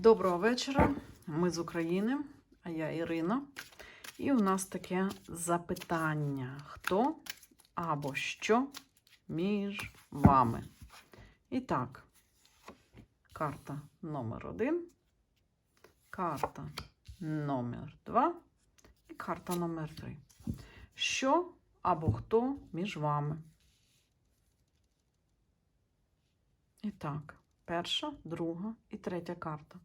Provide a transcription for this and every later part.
Доброго вечора. Ми з України, а я Ірина. І у нас таке запитання: хто або що між вами? І так, карта номер один, карта номер два і карта номер три. Що або хто між вами? І так, перша, друга і третя карта.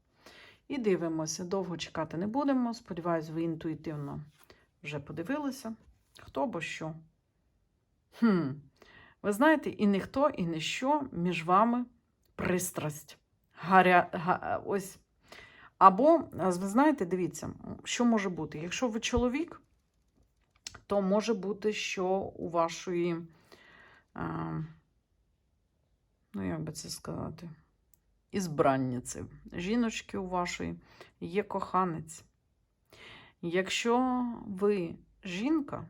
І дивимося, довго чекати не будемо. Сподіваюсь, ви інтуїтивно вже подивилися, хто або що. Хм. Ви знаєте, і не хто, і не що між вами пристрасть. Гаря... Га... Ось. Або, ви знаєте, дивіться, що може бути? Якщо ви чоловік, то може бути, що у вашої. А... Ну, як би це сказати? Ізбранниці. Жіночки у вашої є коханець. Якщо ви жінка,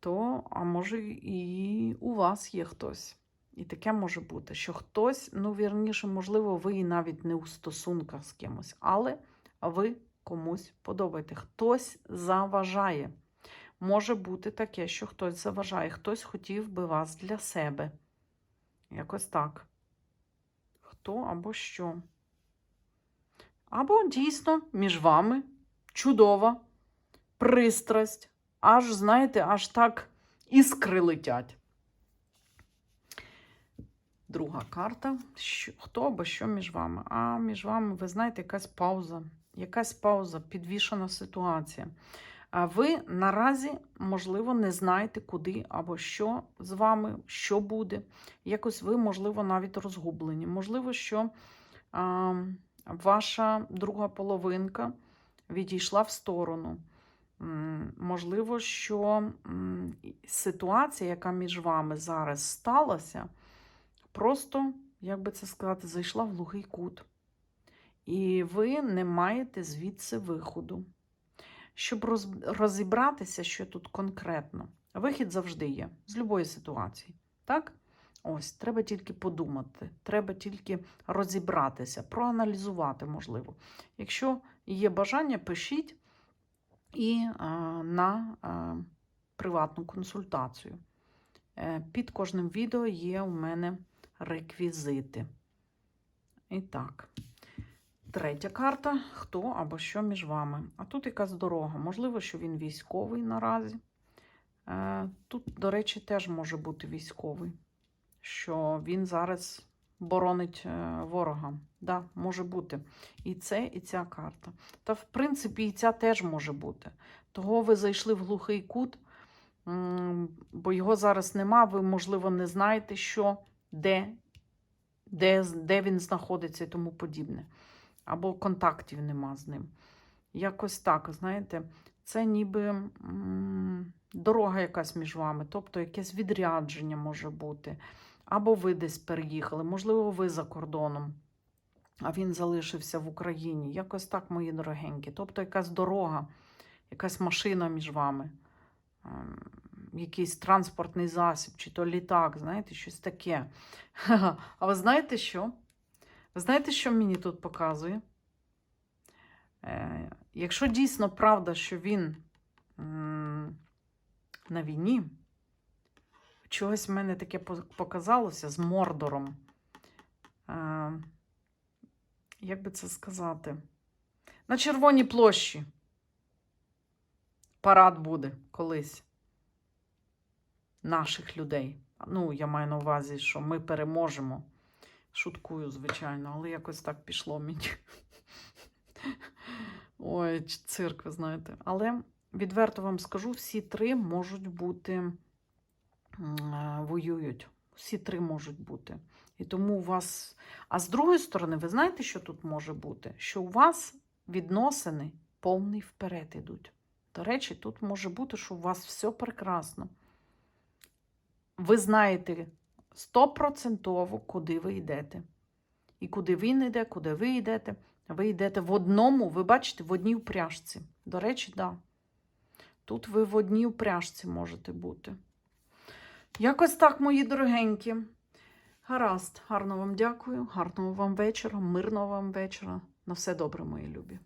то, а може, і у вас є хтось. І таке може бути, що хтось, ну, вірніше, можливо, ви і навіть не у стосунках з кимось, але ви комусь подобаєте. Хтось заважає. Може бути таке, що хтось заважає, хтось хотів би вас для себе. Якось так хто або що. Або дійсно між вами чудова пристрасть, аж, знаєте, аж так іскри летять. Друга карта. Що, Хто або що між вами? А між вами, ви знаєте, якась пауза. Якась пауза, підвішена ситуація. А ви наразі, можливо, не знаєте, куди або що з вами, що буде. Якось ви, можливо, навіть розгублені. Можливо, що а, ваша друга половинка відійшла в сторону. Можливо, що ситуація, яка між вами зараз сталася, просто, як би це сказати, зайшла в глухий кут. І ви не маєте звідси виходу щоб розібратися, що тут конкретно. Вихід завжди є з будь-якої ситуації. Так? Ось, треба тільки подумати, треба тільки розібратися, проаналізувати, можливо. Якщо є бажання, пишіть і а, на а, приватну консультацію. Е, під кожним відео є у мене реквізити. І так. Третя карта хто або що між вами. А тут якась дорога. Можливо, що він військовий наразі. Е, тут, до речі, теж може бути військовий, що він зараз боронить е, ворога. Да, може бути. І це, і ця карта. Та, в принципі, і ця теж може бути. Того ви зайшли в глухий кут, бо його зараз нема. Ви, можливо, не знаєте, що, де, де, де він знаходиться і тому подібне або контактів нема з ним. Якось так, знаєте, це ніби дорога якась між вами, тобто якесь відрядження може бути. Або ви десь переїхали, можливо, ви за кордоном, а він залишився в Україні. Якось так, мої дорогенькі. Тобто якась дорога, якась машина між вами, ем, якийсь транспортний засіб, чи то літак, знаєте, щось таке. А ви знаєте що? Знаєте, що мені тут показує? Е, Якщо дійсно правда, що він на війні, чогось в мене таке показалося з Мордором. Е, як би це сказати? На Червоній площі парад буде колись наших людей. Ну, я маю на увазі, що ми переможемо. Шуткую, звичайно, але якось так пішло мені. Ой, цирк, ви знаєте. Але відверто вам скажу, всі три можуть бути воюють. Всі три можуть бути. І тому у вас. А з другої сторони, ви знаєте, що тут може бути? Що у вас відносини повний вперед ідуть. До речі, тут може бути, що у вас все прекрасно. Ви знаєте, стопроцентово, куди ви йдете. І куди він йде, куди ви йдете. Ви йдете в одному, ви бачите, в одній упряжці. До речі. Да. Тут ви в одній упряжці можете бути. Якось так, мої дорогенькі. Гаразд, гарно вам дякую, гарного вам вечора, мирного вам вечора. На все добре, мої любі.